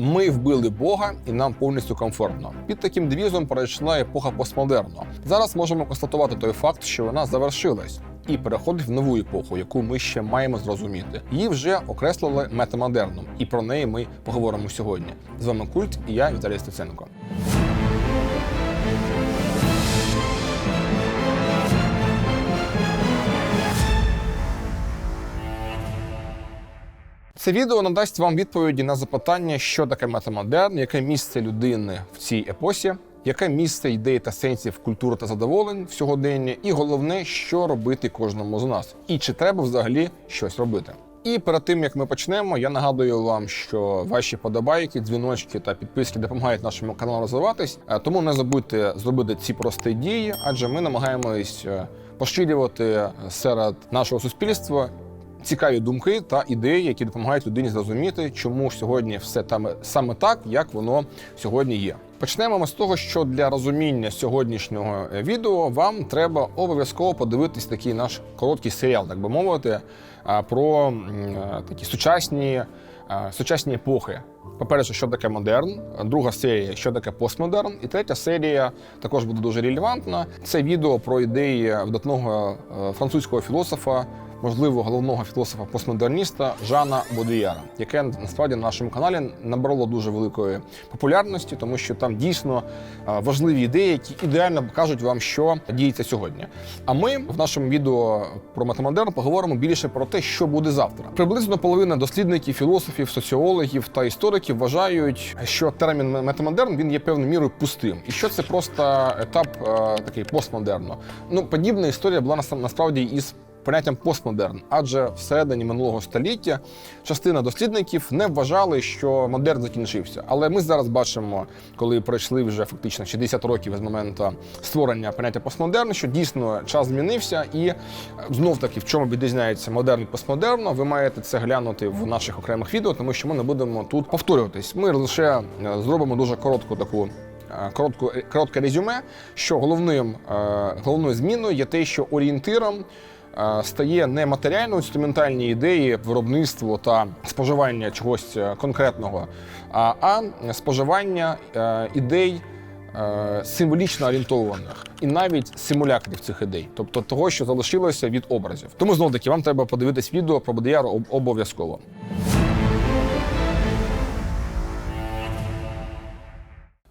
Ми вбили Бога і нам повністю комфортно. Під таким девізом перейшла епоха постмодерну. Зараз можемо констатувати той факт, що вона завершилась. І переходить в нову епоху, яку ми ще маємо зрозуміти. Її вже окреслили метамодерном, і про неї ми поговоримо сьогодні. З вами культ і я Віталій Стеценко. Це відео надасть вам відповіді на запитання, що таке метамодерн, яке місце людини в цій епосі, яке місце ідей та сенсів культури та задоволень в сьогоденні, і головне, що робити кожному з нас, і чи треба взагалі щось робити. І перед тим як ми почнемо, я нагадую вам, що ваші подобайки, дзвіночки та підписки допомагають нашому каналу розвиватись. Е, Тому не забудьте зробити ці прості дії, адже ми намагаємось е, поширювати серед нашого суспільства цікаві думки та ідеї, які допомагають людині зрозуміти, чому сьогодні все там саме так, як воно сьогодні є. Почнемо ми з того, що для розуміння сьогоднішнього е, відео вам треба обов'язково подивитись такий наш короткий серіал, так би мовити, про е, такі сучасні, е, сучасні епохи. По-перше, що таке модерн, друга серія, що таке постмодерн, і третя серія також буде дуже релевантна. Це відео про ідеї видатного е, французького філософа, можливо, головного філософа-постмодерніста Жана Бодріяра, яке насправді на нашому каналі набрало дуже великої популярності, тому що там дійсно е, важливі ідеї, які ідеально покажуть вам, що діється сьогодні. А ми в нашому відео про метамодерн поговоримо більше про те, що буде завтра. Приблизно половина дослідників, філософів, соціологів та істориків вважають, що термін метамодерн він є певною мірою пустим, і що це просто етап е, такий постмодерну. Ну подібна історія була нас- насправді із поняттям постмодерн, адже всередині минулого століття частина дослідників не вважали, що модерн закінчився. Але ми зараз бачимо, коли пройшли вже фактично 60 років з моменту створення поняття постмодерн, що дійсно час змінився, і знов таки в чому відрізняється модерн від постмодерну, ви маєте це глянути в наших окремих відео, тому що ми не будемо тут повторюватись. Ми лише е, зробимо дуже коротку таку е, коротку, коротке резюме, що головним, е, головною зміною є те, що орієнтиром е, стає не матеріально-інструментальні ідеї виробництво та споживання чогось е, конкретного, а, споживання е, ідей. е, Символічно орієнтованих і навіть симулякрів цих ідей, тобто того, що залишилося від образів. Тому знов таки вам треба подивитись відео про Бодеяр обов'язково.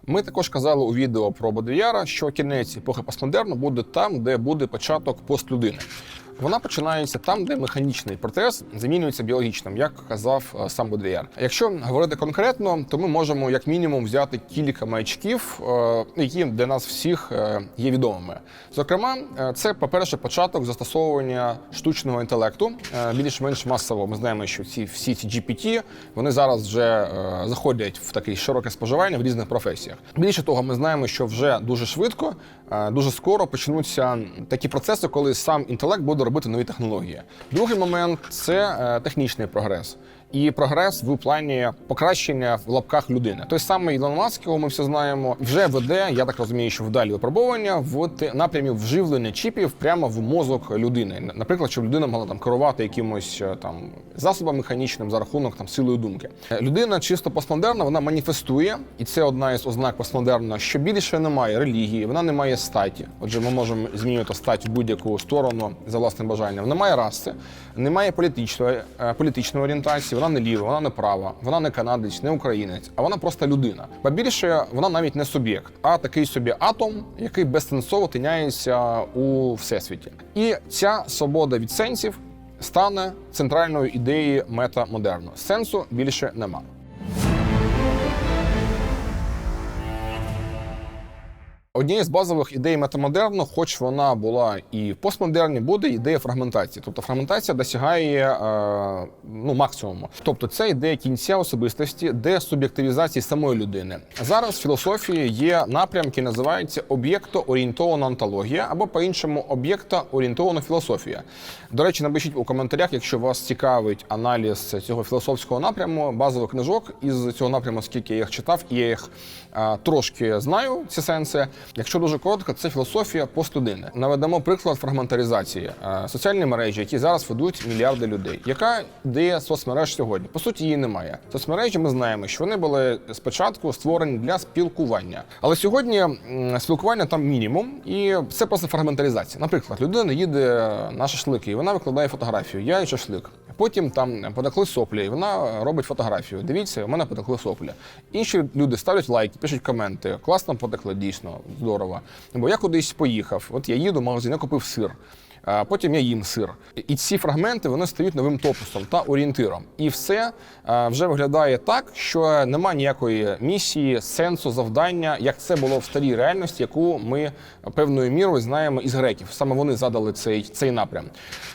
Ми також казали у відео про Бодеяра, що кінець епохи постмодерну буде там, де буде початок постлюдини. Вона починається там, де механічний процес замінюється біологічним, як казав е, сам Бодеяр. Якщо говорити конкретно, то ми можемо як мінімум взяти кілька маячків, е, які для нас всіх е, є відомими. Зокрема, це, по-перше, початок застосовування штучного інтелекту більш-менш масово. Ми знаємо, що ці всі ці GPT, вони зараз вже заходять в таке широке споживання в різних професіях. Більше того, ми знаємо, що вже дуже швидко, дуже скоро почнуться такі процеси, коли сам інтелект буде робити нові технології. Другий момент це е, технічний прогрес. І прогрес в плані покращення в лапках людини. Той самий Ілон Маск, якого ми всі знаємо, вже веде, я так розумію, що вдалі випробування в напрямі вживлення чіпів прямо в мозок людини. Наприклад, щоб людина могла там керувати якимось е, там засобом механічним за рахунок там силою думки. Е, Людина чисто постмодерна, вона маніфестує, і це одна із ознак постмодерна, що більше немає релігії, вона не має статі. Отже, ми можемо змінювати стать в будь-яку сторону за власним бажанням. Немає раси, немає політичної, е, політичної орієнтації, вона не ліва, вона не права, вона не канадець, не українець, а вона просто людина. Ба більше вона навіть не суб'єкт, а такий собі атом, який безсенсово тиняється у всесвіті. І ця свобода від сенсів стане центральною ідеєю метамодерну. Сенсу більше нема. Однією з базових ідей метамодерну, хоч вона була і в постмодерні, буде ідея фрагментації. Тобто фрагментація досягає е, ну, максимуму. Тобто це ідея кінця особистості, десуб'єктивізації самої людини. Зараз в філософії є напрямки, називаються об'єктоорієнтована онтологія або по-іншому об'єктоорієнтована філософія. До речі, напишіть у коментарях, якщо вас цікавить аналіз цього філософського напряму, базових книжок із цього напряму, скільки я їх читав, і я їх е, трошки знаю, ці сенси. Якщо дуже коротко, це філософія постлюдини. Наведемо приклад фрагментаризації. Е, Соціальні мережі, які зараз ведуть мільярди людей. Яка ідея соцмереж сьогодні? По суті, її немає. Соцмережі ми знаємо, що вони були спочатку створені для спілкування. Але сьогодні спілкування там мінімум, і це просто фрагментаризація. Наприклад, людина їде на шашлики, і вона викладає фотографію. Я і шашлик. Потім там потекли соплі, і вона робить фотографію. Дивіться, у мене потекли соплі. Інші люди ставлять лайки, пишуть коменти. Класно потекли, дійсно, здорово. Бо я кудись поїхав. От я їду в магазин, я купив сир. Потім я їм сир. І ці фрагменти вони стають новим топусом та орієнтиром. І все вже виглядає так, що нема ніякої місії, сенсу, завдання, як це було в старій реальності, яку ми певною мірою знаємо із греків. Саме вони задали цей, цей напрям.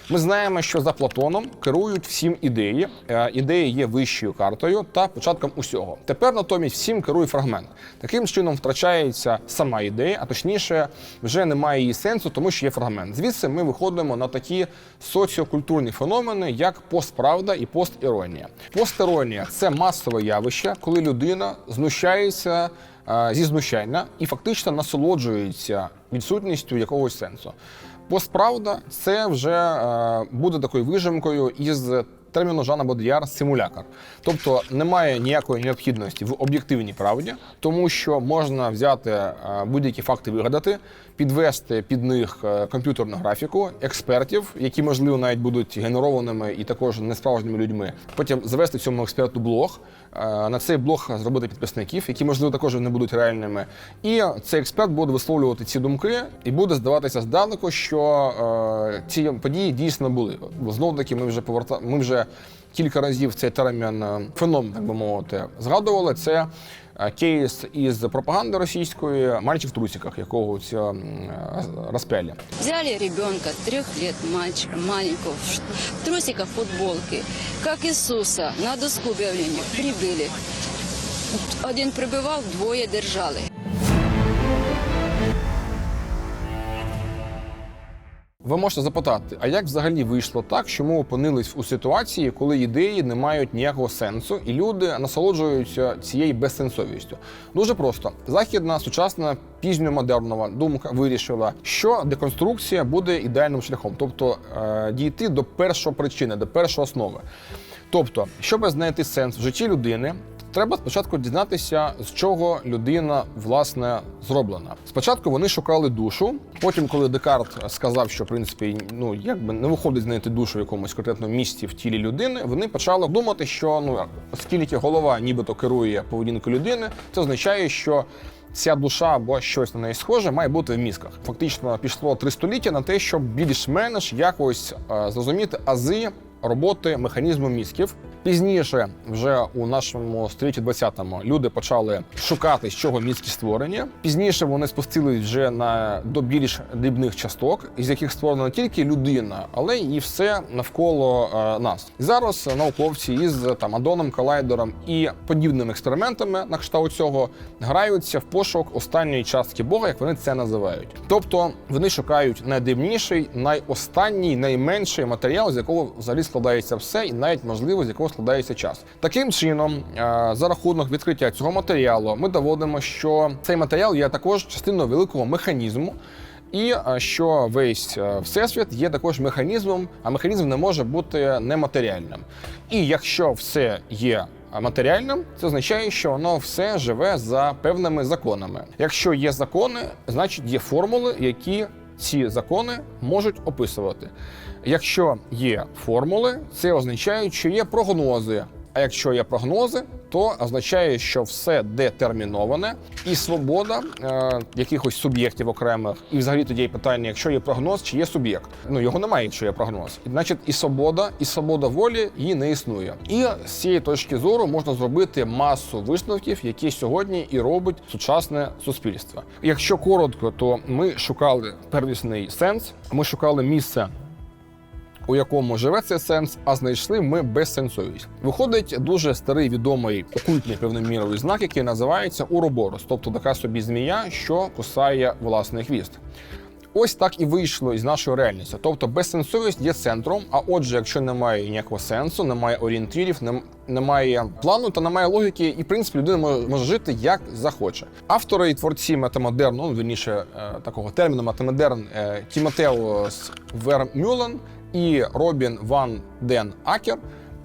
Ми знаємо, що за Платоном керують всім ідеї. Е, Ідеї є вищою картою та початком усього. Тепер натомість всім керує фрагмент. Таким чином втрачається сама ідея, а точніше, вже немає її сенсу, тому що є фрагмент. Звідси ми виходимо на такі соціокультурні феnomени, як постправда і постіронія. Постіронія це масове явище, коли людина знущається е, зі знущання і фактично насолоджується відсутністю якогось сенсу. Постправда це вже е, буде такою вижимкою із терміну Жана Бодіяр симулякр. Тобто немає ніякої необхідності в об'єктивній правді, тому що можна взяти е, будь-які факти вигадати, підвести під них е, комп'ютерну графіку експертів, які можливо навіть будуть генерованими і також несправжніми людьми. Потім завести цьому експерту блог. е, На цей блог зробити підписників, які можливо також не будуть реальними. І цей експерт буде висловлювати ці думки, і буде здаватися здалеку, що е, ці події дійсно були. Знову таки ми вже поверта... ми вже кілька разів цей термін е, феномен, так би мовити, згадували. Це кейс із пропаганди російської мальчик в трусиках, якого ця е, розпяли. Взяли ребенка трьох лет, мальчика маленького, в трусиках, футболки, як Ісуса, на доску об'явлення прибили. Один прибивав, двоє держали. Ви можете запитати, а як взагалі вийшло так, що ми опинились у ситуації, коли ідеї не мають ніякого сенсу, і люди насолоджуються цією безсенсовістю? Дуже просто західна сучасна пізньомодернова думка вирішила, що деконструкція буде ідеальним шляхом, тобто е, дійти до першої причини, до першої основи. Тобто, щоб знайти сенс в житті людини, Треба спочатку дізнатися, з чого людина власне зроблена. Спочатку вони шукали душу. Потім, коли Декарт сказав, що в принципі ну якби не виходить знайти душу в якомусь конкретному місці в тілі людини, вони почали думати, що ну оскільки голова нібито керує поведінкою людини, це означає, що Ця душа або щось на неї схоже має бути в мізках. Фактично пішло три століття на те, щоб більш-менш якось е, зрозуміти ази роботи механізму мізків. Пізніше, вже у нашому столітті 20-му, люди почали шукати, з чого мізки створені. Пізніше вони спустились вже на до більш дрібних часток, із яких створена не тільки людина, але і все навколо е, нас. Зараз науковці із там адоном, колайдером і подібними експериментами на кшталт цього граються в пошук останньої частки Бога, як вони це називають. Тобто вони шукають найдивніший, найостанній, найменший матеріал, з якого взагалі складається все, і навіть можливо з якого складається час. Таким чином, е, за рахунок відкриття цього матеріалу, ми доводимо, що цей матеріал є також частиною великого механізму. І е, що весь е, всесвіт є також механізмом, а механізм не може бути нематеріальним. І якщо все є матеріальним, це означає, що воно все живе за певними законами. Якщо є закони, значить є формули, які ці закони можуть описувати. Якщо є формули, це означає, що є прогнози. А якщо є прогнози, то означає, що все детерміноване і свобода е, якихось суб'єктів окремих, і взагалі тоді є питання, якщо є прогноз, чи є суб'єкт. Ну його немає, якщо є прогноз. І, значить, і свобода, і свобода волі її не існує. І з цієї точки зору можна зробити масу висновків, які сьогодні і робить сучасне суспільство. Якщо коротко, то ми шукали первісний сенс, ми шукали місце у якому живе цей сенс, а знайшли ми безсенсовість. Виходить дуже старий відомий окультний певною мірою знак, який називається уроборос, тобто така собі змія, що кусає власний хвіст. Ось так і вийшло із нашої реальності. Тобто безсенсовість є центром. А отже, якщо немає ніякого сенсу, немає орієнтирів, немає плану, то немає логіки, і в принципі людина може, може жити як захоче. Автори і творці метамодерну, ну вірніше е, такого терміну метамодерн е, Тімотеус Вермюлен і Робін Ван Ден Акер.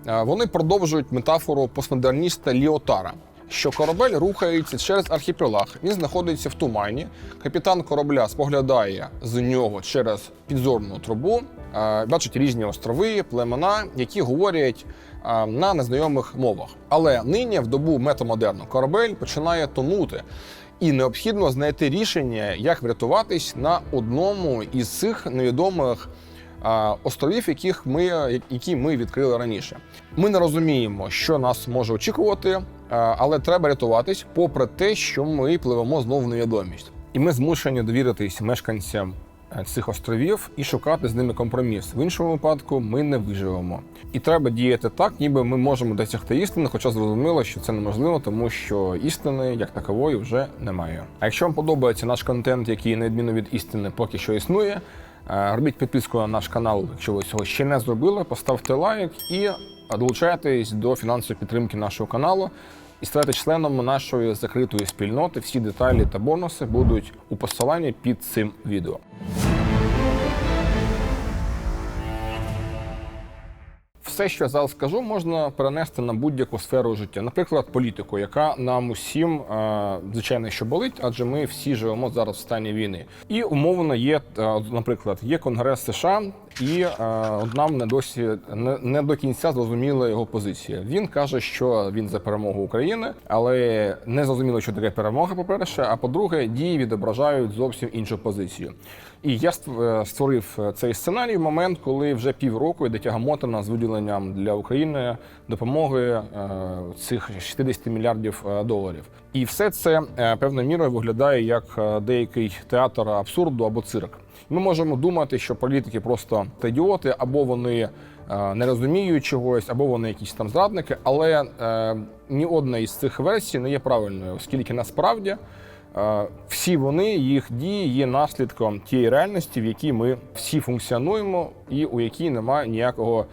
е, Вони продовжують метафору постмодерніста Ліотара що корабель рухається через архіпелаг. Він знаходиться в тумані. Капітан корабля споглядає з нього через підзорну трубу, е, бачить різні острови, племена, які говорять е, на незнайомих мовах. Але нині, в добу метамодерну, корабель починає тонути. І необхідно знайти рішення, як врятуватись на одному із цих невідомих островів, яких ми, які ми відкрили раніше. Ми не розуміємо, що нас може очікувати, але треба рятуватись, попри те, що ми пливемо знову в невідомість. І ми змушені довіритись мешканцям е, цих островів і шукати з ними компроміс. В іншому випадку ми не виживемо. І треба діяти так, ніби ми можемо досягти істини, хоча зрозуміло, що це неможливо, тому що істини як такової вже немає. А якщо вам подобається наш контент, який на відміну від істини поки що існує. Е, Робіть підписку на наш канал, якщо ви цього ще не зробили. Поставте лайк і долучайтесь до фінансової підтримки нашого каналу і ставайте членом нашої закритої спільноти. Всі деталі та бонуси будуть у посиланні під цим відео. Все, що я зараз скажу, можна перенести на будь-яку сферу життя, наприклад, політику, яка нам усім е, звичайно що болить, адже ми всі живемо зараз в стані війни. І умовно є, е, наприклад, є Конгрес США, і е, нам не досі не, не до кінця зрозуміла його позиція. Він каже, що він за перемогу України, але не зрозуміло, що таке перемога. По перше, а по-друге, дії відображають зовсім іншу позицію. І я е, створив е, цей сценарій в момент, коли вже півроку йде тягамотина з виділенням для України допомоги е, цих 60 мільярдів доларів. І все це певною мірою виглядає як деякий театр абсурду або цирк. Ми можемо думати, що політики просто ідіоти, або вони не розуміють чогось, або вони якісь там зрадники. Але ні одна із цих версій не є правильною, оскільки насправді всі вони, їх дії є наслідком тієї реальності, в якій ми всі функціонуємо, і у якій немає ніякого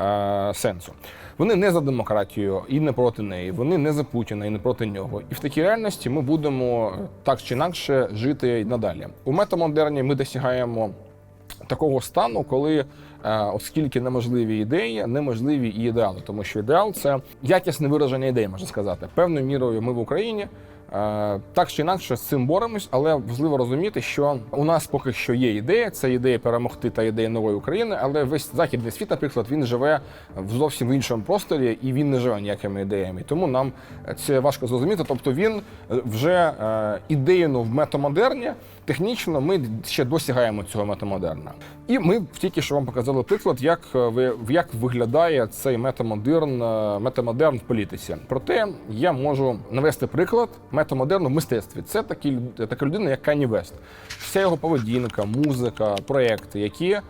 е, сенсу. Вони не за демократію і не проти неї. Вони не за Путіна і не проти нього. І в такій реальності ми будемо так чи інакше жити й надалі. У метамодерні ми досягаємо такого стану, коли, е, оскільки неможливі ідеї, неможливі і ідеали, тому що ідеал це якісне вираження ідей, можна сказати. Певною мірою ми в Україні. Е, Так чи інакше з цим боремось, але важливо розуміти, що у нас поки що є ідея, це ідея перемогти та ідея нової України, але весь західний світ, наприклад, він живе в зовсім іншому просторі і він не живе ніякими ідеями. Тому нам це важко зрозуміти. Тобто він вже е, ідейно в метамодерні, технічно ми ще досягаємо цього метамодерна. І ми тільки що вам показали приклад, як е, ви як виглядає цей метамодерн, е, метамодерн в політиці. Проте я можу навести приклад метамодерну в мистецтві. Це такі така людина, як Кані Вест. Вся його поведінка, музика, проекти, які е,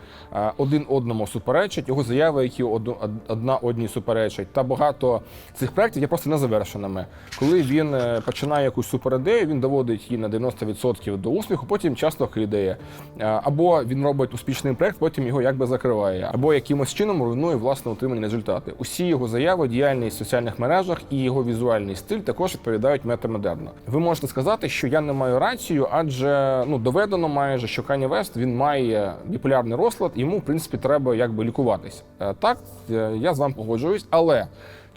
один одному суперечать, його заяви, які од- од- одна одній суперечать. Та багато цих проєктів є просто незавершеними. Коли він починає якусь суперідею, він доводить її на 90% до успіху, потім часто кидає. Е, Або він робить успішний проект, потім його якби закриває, або якимось чином руйнує власне отримані результати. Усі його заяви, діяльність в соціальних мережах і його візуальний стиль також відповідають метамодерну. Ви можете сказати, що я не маю рацію, адже ну доведено майже, що Кані Вест він має біполярний розлад, йому в принципі треба якби лікуватись. Е, Так, е, я з вами погоджуюсь, але.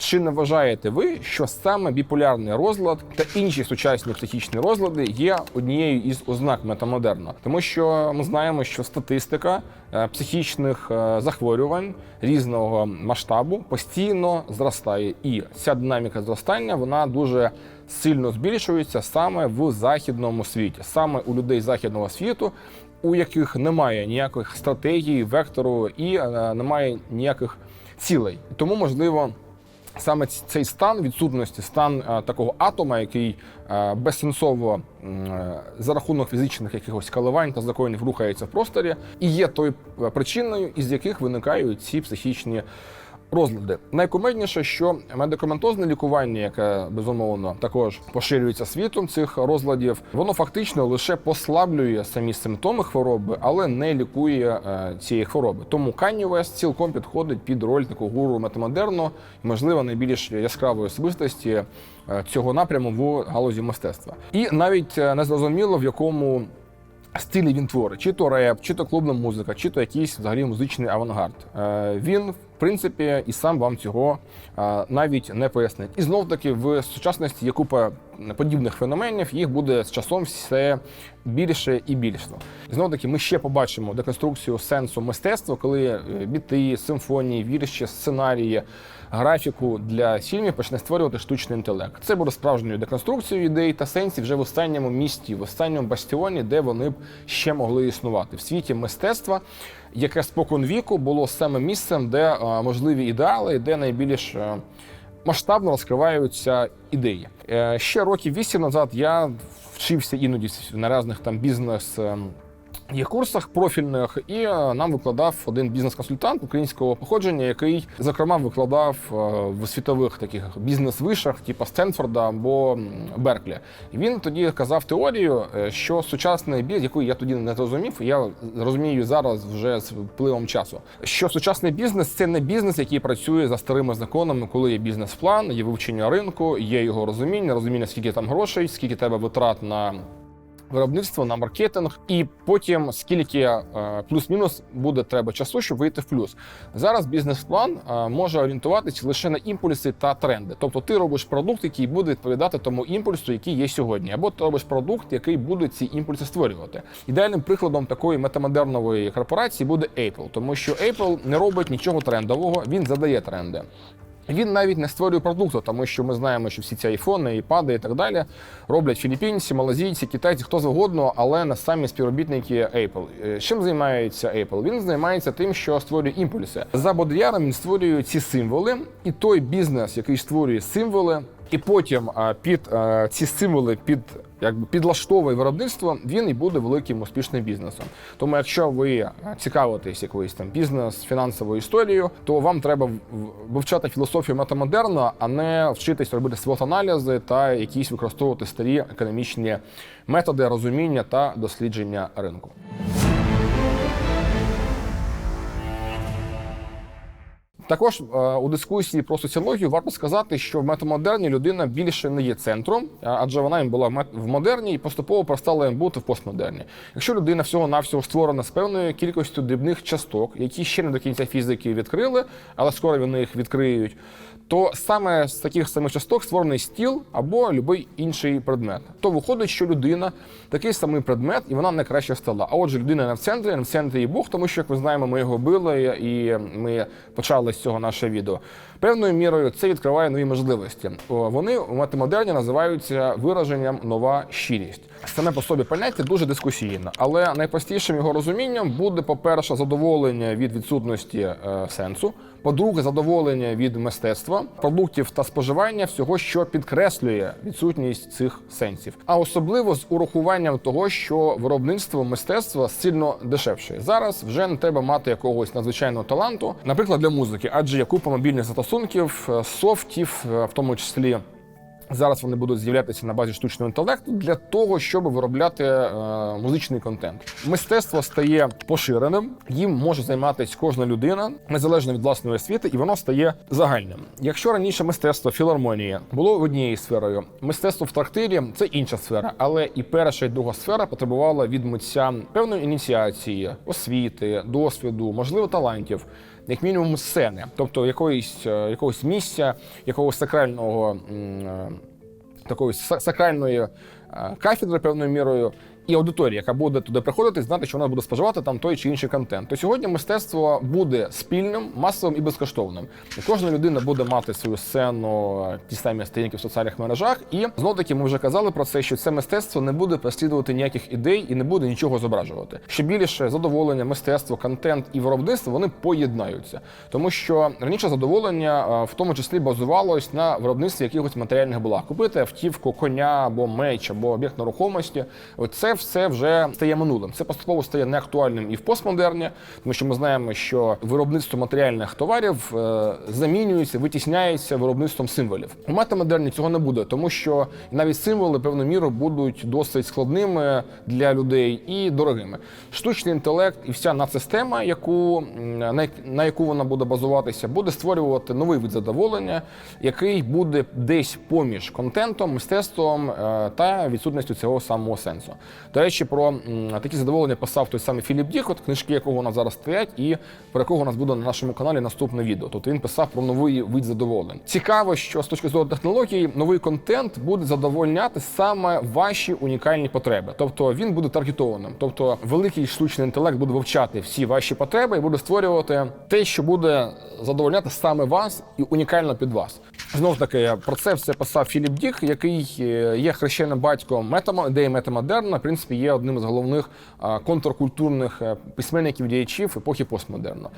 Чи не вважаєте ви, що саме біполярний розлад та інші сучасні психічні розлади є однією із ознак метамодерна? Тому що ми знаємо, що статистика е, психічних е, захворювань різного масштабу постійно зростає, і ця динаміка зростання вона дуже сильно збільшується саме в західному світі, саме у людей західного світу. У яких немає ніяких стратегій, вектору і е, немає ніяких цілей, тому можливо саме цей стан відсутності, стан е, такого атома, який е, безсенсово е, за рахунок фізичних якихось коливань та законів рухається в просторі, і є тою причиною, із яких виникають ці психічні Розлади найкумедніше, що медикаментозне лікування, яке безумовно також поширюється світом цих розладів, воно фактично лише послаблює самі симптоми хвороби, але не лікує е, цієї хвороби. Тому West цілком підходить під роль такого гуру метамодерну, можливо, найбільш яскравої особистості е, цього напряму в галузі мистецтва. І навіть е, не зрозуміло, в якому стилі він творить, чи то реп, чи то клубна музика, чи то якийсь взагалі музичний авангард. Він, принципі, і сам вам цього навіть не пояснить. І знов таки в сучасності є купа подібних феноменів, їх буде з часом все більше і більше. Знов таки, ми ще побачимо деконструкцію сенсу мистецтва, коли е, біти, симфонії, вірші, сценарії, графіку для фільмів почне створювати штучний інтелект. Це буде справжньою деконструкцією ідей та сенсів вже в останньому місті, в останньому бастіоні, де вони б ще могли існувати в світі мистецтва, яке спокон віку було саме місцем, де е, можливі ідеали, де найбільш е, масштабно розкриваються ідеї. Е, Ще років вісім назад я вчився іноді на різних там бізнес. Є курсах профільних, і е, нам викладав один бізнес-консультант українського походження, який зокрема викладав е, в світових таких бізнес-вишах, типу Стенфорда або Берклі. І він тоді казав теорію, е, що сучасний бізнес, яку я тоді не зрозумів, я розумію зараз вже з впливом часу. Що сучасний бізнес це не бізнес, який працює за старими законами, коли є бізнес-план, є вивчення ринку, є його розуміння, розуміння, скільки там грошей, скільки треба витрат на виробництво, на маркетинг, і потім скільки е, плюс-мінус буде треба часу, щоб вийти в плюс. Зараз бізнес-план е, може орієнтуватися лише на імпульси та тренди. Тобто ти робиш продукт, який буде відповідати тому імпульсу, який є сьогодні, або ти робиш продукт, який буде ці імпульси створювати. Ідеальним прикладом такої метамодернової корпорації буде Apple, тому що Apple не робить нічого трендового, він задає тренди. Він навіть не створює продукту, тому що ми знаємо, що всі ці айфони, іпади і так далі роблять філіппінці, малазійці, китайці, хто завгодно, але не самі співробітники Apple. Е, Чим займається Apple? Він займається тим, що створює імпульси. За Бодріяром він створює ці символи, і той бізнес, який створює символи, і потім під ці символи під якби підлаштовує виробництво, він і буде великим успішним бізнесом. Тому, якщо ви цікавитесь якоюсь там бізнес, фінансовою історією, то вам треба вивчати філософію метамодерну, а не вчитись робити свот-аналізи та якісь використовувати старі економічні методи розуміння та дослідження ринку. Також е, у дискусії про соціологію варто сказати, що в метамодерні людина більше не є центром, адже вона їм була в модерні і поступово перестала їм бути в постмодерні. Якщо людина всього навсього створена з певною кількістю дрібних часток, які ще не до кінця фізики відкрили, але скоро вони їх відкриють, то саме з таких самих часток створений стіл або будь-який інший предмет. То виходить, що людина такий самий предмет, і вона найкраще стала. А отже, людина не в центрі, не в центрі і Бог, тому що, як ви знаємо, ми його били і ми почали з цього наше відео. Певною мірою це відкриває нові можливості. Вони у метамодерні називаються вираженням нова щирість. Саме по собі поняття дуже дискусійне, але найпростішим його розумінням буде, по-перше, задоволення від відсутності е, сенсу. По-друге, задоволення від мистецтва, продуктів та споживання всього, що підкреслює відсутність цих сенсів. А особливо з урахуванням того, що виробництво мистецтва сильно дешевше. Зараз вже не треба мати якогось надзвичайного таланту, наприклад, для музики, адже є купа мобільних застосунків, е, софтів, е, в тому числі. Зараз вони будуть з'являтися на базі штучного інтелекту для того, щоб виробляти е, музичний контент. Мистецтво стає поширеним, їм може займатися кожна людина незалежно від власної освіти, і воно стає загальним. Якщо раніше мистецтво філармонії було однією сферою, мистецтво в трактирі це інша сфера, але і перша і друга сфера потребувала від митця певної ініціації, освіти, досвіду, можливо, талантів як мінімум сцени, тобто якоїсь, е, якогось місця, якогось сакрального е, такої сакральної е, кафедри певною мірою. І аудиторія, яка буде туди приходити, знати, що вона буде споживати там той чи інший контент. То сьогодні мистецтво буде спільним, масовим і безкоштовним. І кожна людина буде мати свою сцену, ті самі сторінки в соціальних мережах. І знов таки ми вже казали про це, що це мистецтво не буде переслідувати ніяких ідей і не буде нічого зображувати. Ще більше задоволення, мистецтво, контент і виробництво вони поєднаються, тому що раніше задоволення е, в тому числі базувалось на виробництві якихось матеріальних благ. Купити автівку, коня або меч, або об'єкт нерухомості. От все вже стає минулим. Це поступово стає неактуальним і в постмодерні, тому що ми знаємо, що виробництво матеріальних товарів е, замінюється, витісняється виробництвом символів. У метамодерні цього не буде, тому що навіть символи певною мірою будуть досить складними для людей і дорогими. Штучний інтелект і вся надсистема, яку на, на яку вона буде базуватися, буде створювати новий вид задоволення, який буде десь поміж контентом, мистецтвом е, та відсутністю цього самого сенсу. До речі, про такі задоволення писав той самий Філіп Дік, от книжки якого у нас зараз стоять, і про якого у нас буде на нашому каналі наступне відео. Тобто він писав про новий вид задоволень. Цікаво, що з точки зору технологій новий контент буде задовольняти саме ваші унікальні потреби. Тобто він буде таргетованим. Тобто великий штучний інтелект буде вивчати всі ваші потреби і буде створювати те, що буде задовольняти саме вас і унікально під вас. Знову ж таки, про це все писав Філіп Дік, який е, є хрещеним батьком метамо, ідеї метамодерна. В принципі, є одним з головних контркультурних е, письменників діячів епохи постмодерну.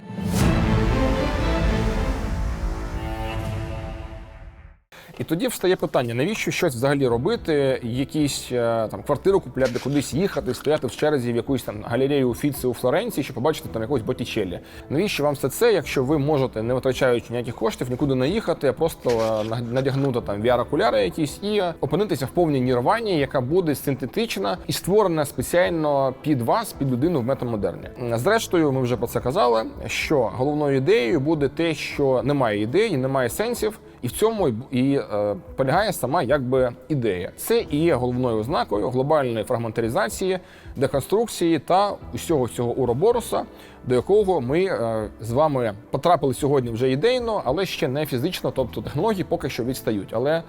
І тоді встає питання: навіщо щось взагалі робити? Якісь е, там квартиру купляти, кудись їхати, стояти в черзі в якусь там галерею Уфіци у Флоренції, щоб побачити там якогось Боттічеллі. Навіщо вам все це, якщо ви можете, не витрачаючи ніяких коштів, нікуди не їхати, а просто е, надягнути там VR-окуляри якісь і опинитися в повній нірвані, яка буде синтетична і створена спеціально під вас, під людину в метамодерні. Зрештою, ми вже про це казали. Що головною ідеєю буде те, що немає ідеї, немає сенсів. І в цьому і, е, полягає сама якби ідея. Це і є головною ознакою глобальної фрагментаризації, деконструкції та усього цього уроборуса, до якого ми е, з вами потрапили сьогодні вже ідейно, але ще не фізично, тобто технології поки що відстають. Але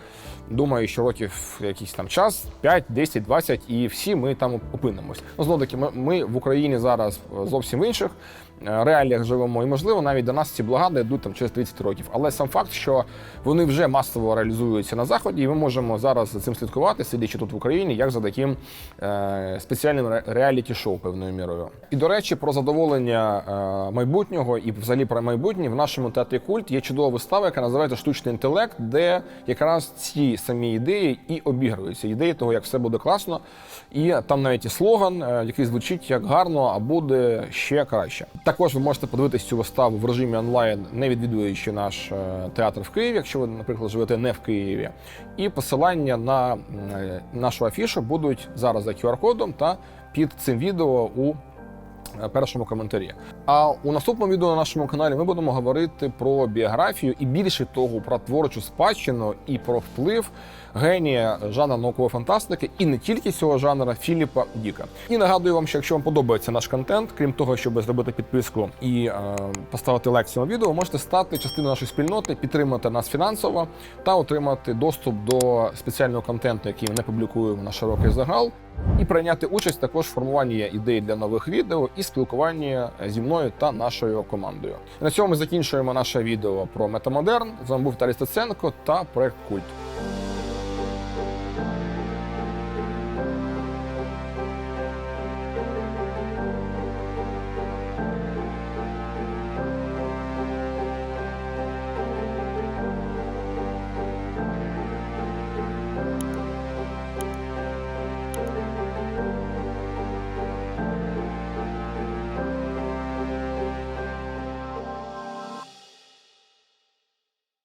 думаю, що років якийсь там час 5, 10, 20, і всі ми там опинимось. Ну, знову таки, ми, в Україні зараз зовсім в інших е, реаліях живемо, і можливо навіть до нас ці блага дійдуть там через 30 років. Але сам факт, що вони вже масово реалізуються на заході, і ми можемо зараз за цим слідкувати, сидячи тут в Україні, як за таким е, спеціальним ре- реаліті-шоу певною мірою. І до речі, про задоволення е, майбутнього і взагалі про майбутнє в нашому театрі культ є чудова вистава, яка називається Штучний інтелект, де якраз ці самі ідеї і обігруються. Ідеї того, як все буде класно. І там навіть є слоган, е, який звучить як гарно, а буде ще краще. Також ви можете подивитись цю виставу в режимі онлайн, не відвідуючи наш е, театр в Києві, якщо ви, наприклад, живете не в Києві. І посилання на е, нашу афішу будуть зараз за QR-кодом та під цим відео у першому коментарі. А у наступному відео на нашому каналі ми будемо говорити про біографію і більше того про творчу спадщину і про вплив генія жанру наукової фантастики, і не тільки цього жанра Філіпа Діка. І нагадую вам, що якщо вам подобається наш контент, крім того, щоб зробити підписку і е, поставити лайк цьому відео, можете стати частиною нашої спільноти, підтримати нас фінансово та отримати доступ до спеціального контенту, який ми не публікуємо на широкий загал, і прийняти участь також в формуванні ідей для нових відео і спілкуванні зі мною та нашою командою. На цьому ми закінчуємо наше відео про метамодерн. З вами був Віталій Стеценко та проект Культ.